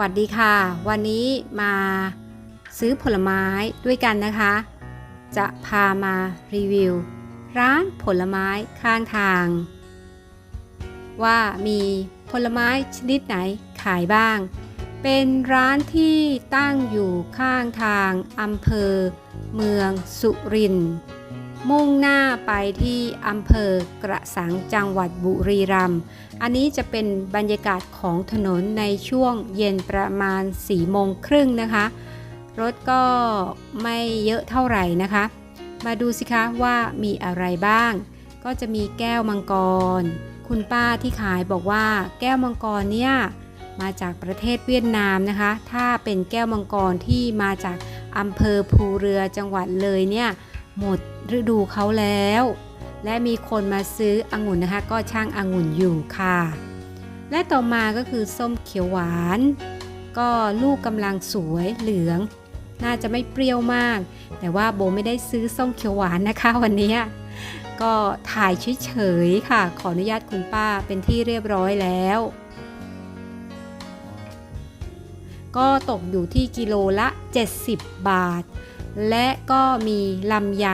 วัสดีค่ะ วันนี้มาซื้อผลไม้ด้วยกันนะคะ จะพามารีวิว ร้านผลไม้ข้างทาง ว่ามีผลไม้ชนิดไหนขายบ้าง เป็นร้านที่ตั้งอยู่ข้างทางอำเภอ เมืองสุรินทร์ มุ่งหน้าไปที่อำเภอกระสังจังหวัดบุรีรัมย์ อันนี้จะเป็นบรรยากาศของถนนในช่วงเย็นประมาณ4โมงครึ่งนะคะ รถก็ไม่เยอะเท่าไหร่นะคะ มาดูสิคะว่ามีอะไรบ้าง ก็จะมีแก้วมังกร คุณป้าที่ขายบอกว่าแก้วมังกรเนี่ยมาจากประเทศเวียดนามนะคะ ถ้าเป็นแก้วมังกรที่มาจากอำเภอภูเรือจังหวัดเลยเนี่ย หมดฤดูเขาแล้ว และมีคนมาซื้อองุ่นนะคะ ก็ช่างองุ่นอยู่ค่ะ และต่อมาก็คือส้มเขียวหวาน ก็ลูกกำลังสวยเหลือง น่าจะไม่เปรี้ยวมาก แต่ว่าโบไม่ได้ซื้อส้มเขียวหวานนะคะวันนี้ก็ถ่ายเฉยๆค่ะ ขออนุญาตคุณป้าเป็นที่เรียบร้อยแล้ว ก็ตกอยู่ที่กิโลละ 70 บาท และก็มีลำไย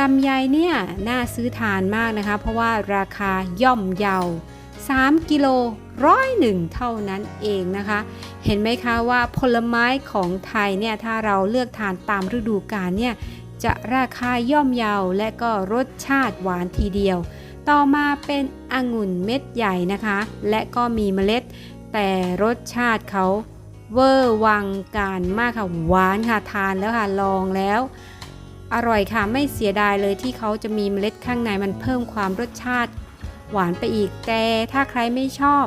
ลำไยเนี่ยน่าซื้อทานมากนะคะ เพราะว่าราคาย่อมเยา 3 กิโลร้อยหนึ่งเท่านั้นเองนะคะ เห็นไหมคะว่าผลไม้ของไทยเนี่ยถ้าเราเลือกทานตามฤดูกาลเนี่ยจะราคาย่อมเยาและก็รสชาติหวานทีเดียว ต่อมาเป็นองุ่นเม็ดใหญ่นะคะ และก็มีเมล็ด แต่รสชาติเขา เวอร์วังการมากค่ะหวานค่ะทานแล้วค่ะลองแล้ว อร่อยค่ะไม่เสียดายเลยที่เขาจะมีเมล็ดข้างในมันเพิ่มความรสชาติ หวานไปอีกแต่ถ้าใครไม่ชอบ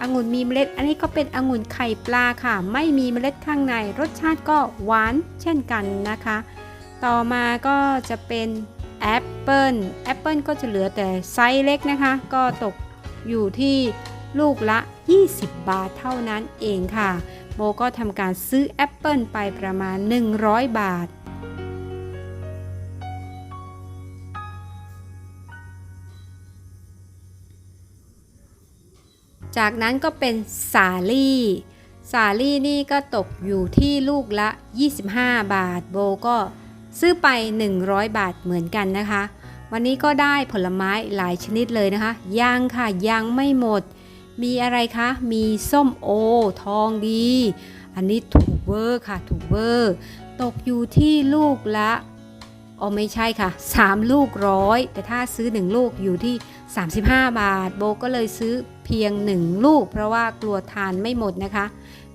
องุ่นมีเมล็ด อันนี้ก็เป็นองุ่นไข่ปลาค่ะ ไม่มีเมล็ดข้างใน รสชาติก็หวานเช่นกันนะคะ ต่อมาก็จะเป็นแอปเปิลแอปเปิลก็จะเหลือแต่ไซส์เล็กนะคะ ก็ตกอยู่ที่ลูกละ 20 บาทเท่านั้นเองค่ะ โบก็ทำการซื้อแอปเปิลไปประมาณ 100 บาท จากนั้นก็เป็นสาลี่สาลี่นี่ก็ตกอยู่ที่ลูกละ 25 บาท โบก็ซื้อไป 100 บาทเหมือนกันนะคะ วันนี้ก็ได้ผลไม้หลายชนิดเลยนะคะ ยังค่ะยังไม่หมด มีอะไรคะ มีส้มโอ ทองดี อันนี้ถูกเวอร์ค่ะ ถูกเวอร์ ตกอยู่ที่ลูกละอ๋อไม่ใช่ค่ะ 3 ลูกร้อยแต่ถ้าซื้อ 1 ลูกอยู่ที่ 35 บาท โบก็เลยซื้อเพียง 1 ลูก เพราะว่ากลัวทานไม่หมดนะคะ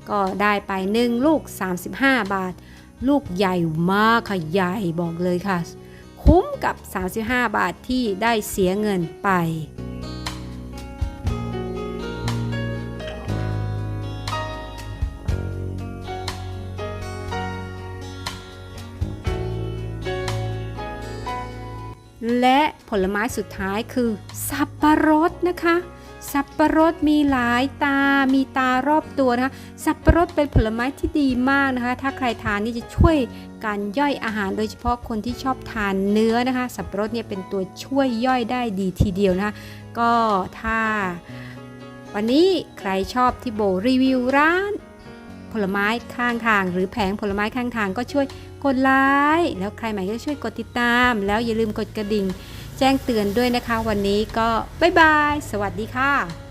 ก็ได้ไป 1 ลูก 35 บาท ลูกใหญ่มากค่ะ ใหญ่บอกเลยค่ะ คุ้มกับ 35 บาทที่ได้เสียเงินไป และผลไม้สุดท้ายคือ สับปะรดนะคะ สับปะรดมีหลายตา มีตารอบตัวนะคะ สับปะรดเป็นผลไม้ที่ดีมากนะคะ ถ้าใครทานนี่จะช่วยการย่อยอาหารโดยเฉพาะคนที่ชอบทานเนื้อนะคะ สับปะรดเนี่ยเป็นตัวช่วยย่อยได้ดีทีเดียวนะคะ ก็ถ้า วันนี้ใครชอบที่โบรีวิวร้าน ผลไม้ข้างทาง หรือแผงผลไม้ข้างทางก็ช่วย กดไลค์แล้วใครใหม่ก็ช่วยกดติดตาม แล้วอย่าลืมกดกระดิ่ง แจ้งเตือนด้วยนะคะ วันนี้ก็บ๊ายบาย สวัสดีค่ะ